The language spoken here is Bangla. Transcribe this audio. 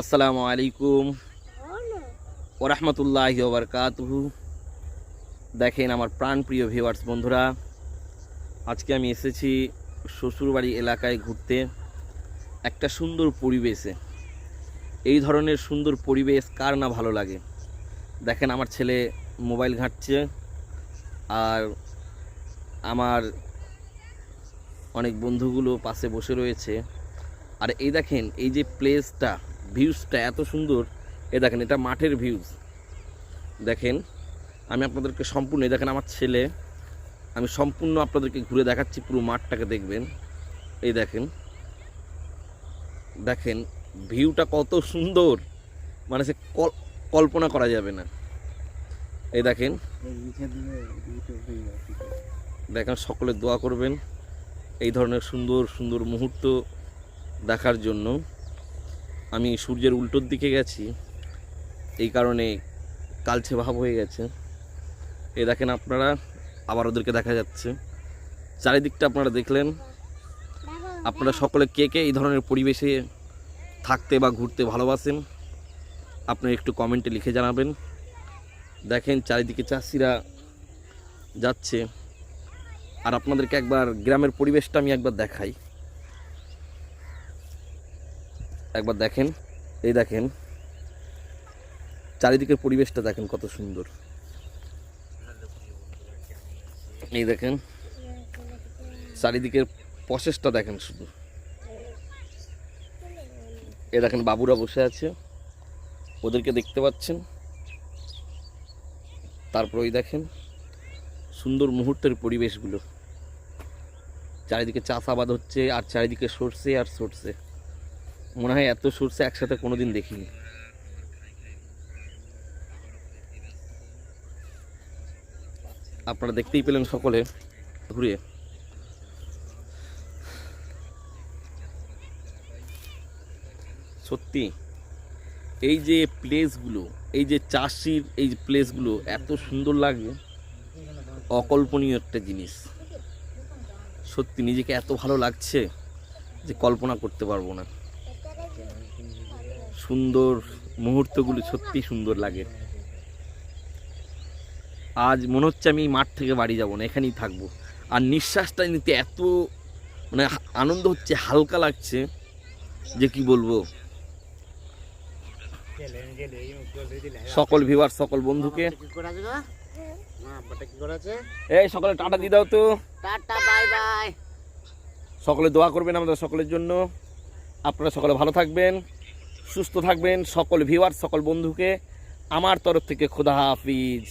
আসসালামু আলাইকুম। ওরহমতুল্লাহ ওবরকাতহু দেখেন আমার প্রাণপ্রিয় ভিউয়ার্স বন্ধুরা, আজকে আমি এসেছি শ্বশুরবাড়ি এলাকায় ঘুরতে একটা সুন্দর পরিবেশে। এই ধরনের সুন্দর পরিবেশ কার না ভালো লাগে? দেখেন আমার ছেলে মোবাইল ঘাঁটছে আর আমার অনেক বন্ধুগুলো পাশে বসে রয়েছে। আর এই দেখেন, এই যে প্লেসটা ভিউজটা এত সুন্দর। এ দেখেন, এটা মাঠের ভিউজ দেখেন, আমি আপনাদেরকে সম্পূর্ণ দেখেন আমার ছেলে, আমি সম্পূর্ণ আপনাদেরকে ঘুরে দেখাচ্ছি, পুরো মাঠটাকে দেখবেন। এই দেখেন দেখেন ভিউটা কত সুন্দর। মানে সে কল- কল্পনা করা যাবে না। এই দেখেন দেখেন, সকলে দোয়া করবেন। এই ধরনের সুন্দর সুন্দর মুহূর্ত দেখার জন্য। আমি সূর্যের উল্টোর দিকে গেছি। এই কারণে কালছে ভাব হয়ে গেছে। এ দেখেন আপনারা, আবার ওদেরকে দেখা যাচ্ছে। চারিদিকটা আপনারা দেখলেন। আপনারা সকলে কে কে এই ধরনের পরিবেশে থাকতে বা ঘুরতে ভালোবাসেন আপনি একটু কমেন্টে লিখে জানাবেন। দেখেন চারিদিকে চাষিরা যাচ্ছে। আর আপনাদেরকে একবার গ্রামের পরিবেশটা আমি একবার দেখাই। একবার দেখেন। এই দেখেন, চারিদিকের পরিবেশটা দেখেন কত সুন্দর। এই দেখেন, চারিদিকের প্রসেসটা দেখেন শুধু। এ দেখেন, বাবুরা বসে আছে। ওদেরকে দেখতে পাচ্ছেন। তারপর ওই দেখেন, সুন্দর মুহূর্তের পরিবেশগুলো। চারিদিকে চাষাবাদ হচ্ছে, আর চারিদিকে সর্ষে আর সর্ষে। মনে হয় এত সর্ষে একসাথে কোনোদিন দেখিনি। আপনারা দেখতেই পেলেন সকলে ঘুরে সত্যি, এই যে প্লেসগুলো, এই যে চাষির এই যে প্লেসগুলো এত সুন্দর লাগে, অকল্পনীয় একটা জিনিস। সত্যি, নিজেকে এত ভালো লাগছে যে কল্পনা করতে পারব না। সুন্দর মুহূর্তগুলো সত্যি সুন্দর লাগে। আজ মনে হচ্ছে আমি মাঠ থেকে বাড়ি যাব না, এখানেই থাকব। আর নিঃশ্বাসটা নিতে এত মানে আনন্দ হচ্ছে, হালকা লাগছে যে কি বলব? সকল ভিউয়ার সকল বন্ধুকে। এই সকলে টাটা দিয়ে দাও তো। সকলে দোয়া করবেন আমাদের সকলের জন্য। আপনারা সকলে ভালো থাকবেন। সুস্থ থাকবেন সকল ভিউয়ার সকল বন্ধুকে। আমার তরফ থেকে খোদা হাফিজ।